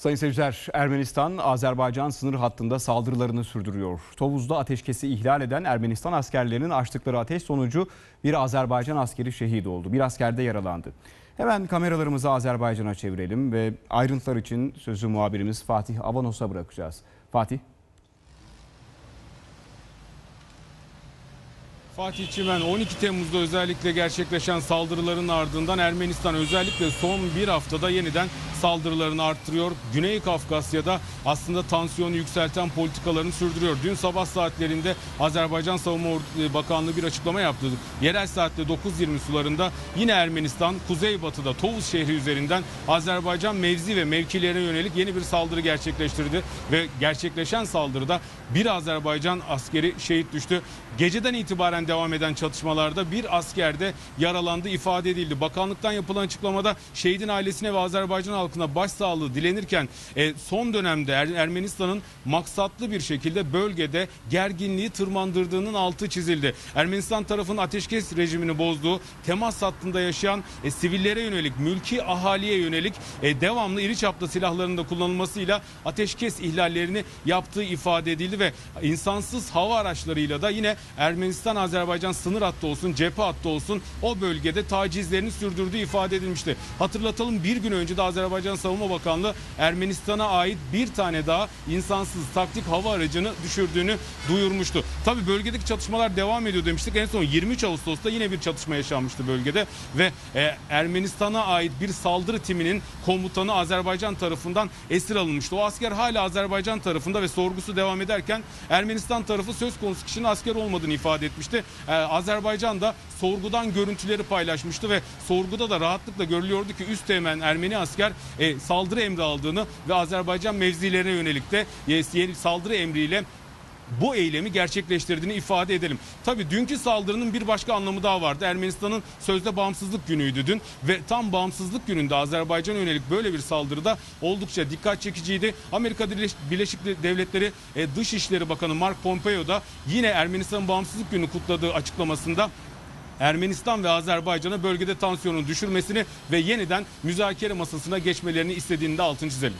Sayın seyirciler, Ermenistan, Azerbaycan sınır hattında saldırılarını sürdürüyor. Tovuz'da ateşkesi ihlal eden Ermenistan askerlerinin açtıkları ateş sonucu bir Azerbaycan askeri şehit oldu. Bir asker de yaralandı. Hemen kameralarımızı Azerbaycan'a çevirelim ve ayrıntılar için sözü muhabirimiz Fatih Avanos'a bırakacağız. Fatih. Fatih Çimen 12 Temmuz'da özellikle gerçekleşen saldırıların ardından Ermenistan özellikle son bir haftada yeniden saldırılarını arttırıyor. Güney Kafkasya'da aslında tansiyonu yükselten politikalarını sürdürüyor. Dün sabah saatlerinde Azerbaycan Savunma Or- Bakanlığı bir açıklama yaptı. Yerel saatte 9.20 sularında yine Ermenistan kuzeybatıda Tovuz şehri üzerinden Azerbaycan mevzi ve mevkilerine yönelik yeni bir saldırı gerçekleştirdi ve gerçekleşen saldırıda bir Azerbaycan askeri şehit düştü. Geceden itibaren devam eden çatışmalarda bir asker de yaralandı ifade edildi. Bakanlıktan yapılan açıklamada şehidin ailesine ve Azerbaycan halkına başsağlığı dilenirken e, son dönemde Er- Ermenistan'ın maksatlı bir şekilde bölgede gerginliği tırmandırdığının altı çizildi. Ermenistan tarafının ateşkes rejimini bozduğu, temas hattında yaşayan e, sivillere yönelik, mülki ahaliye yönelik e, devamlı iri çaplı silahların da kullanılmasıyla ateşkes ihlallerini yaptığı ifade edildi ve insansız hava araçlarıyla da yine Ermenistan Azerbaycan sınır hattı olsun, cephe hattı olsun o bölgede tacizlerini sürdürdüğü ifade edilmişti. Hatırlatalım bir gün önce de Azerbaycan Savunma Bakanlığı Ermenistan'a ait bir tane daha insansız taktik hava aracını düşürdüğünü duyurmuştu. Tabi bölgedeki çatışmalar devam ediyor demiştik. En son 23 Ağustos'ta yine bir çatışma yaşanmıştı bölgede ve e, Ermenistan'a ait bir saldırı timinin komutanı Azerbaycan tarafından esir alınmıştı. O asker hala Azerbaycan tarafında ve sorgusu devam ederken Ermenistan tarafı söz konusu kişinin asker olmadığını ifade etmişti. Ee, Azerbaycan da sorgudan görüntüleri paylaşmıştı ve sorguda da rahatlıkla görülüyordu ki üst teğmen Ermeni asker e, saldırı emri aldığını ve Azerbaycan mevzilerine yönelik de e, saldırı emriyle bu eylemi gerçekleştirdiğini ifade edelim. Tabii dünkü saldırının bir başka anlamı daha vardı. Ermenistan'ın sözde bağımsızlık günüydü dün ve tam bağımsızlık gününde Azerbaycan'a yönelik böyle bir saldırıda oldukça dikkat çekiciydi. Amerika Birleş- Birleşik Devletleri e, Dışişleri Bakanı Mark Pompeo da yine Ermenistan'ın bağımsızlık günü kutladığı açıklamasında Ermenistan ve Azerbaycan'a bölgede tansiyonun düşürmesini ve yeniden müzakere masasına geçmelerini istediğini de altını çizelim.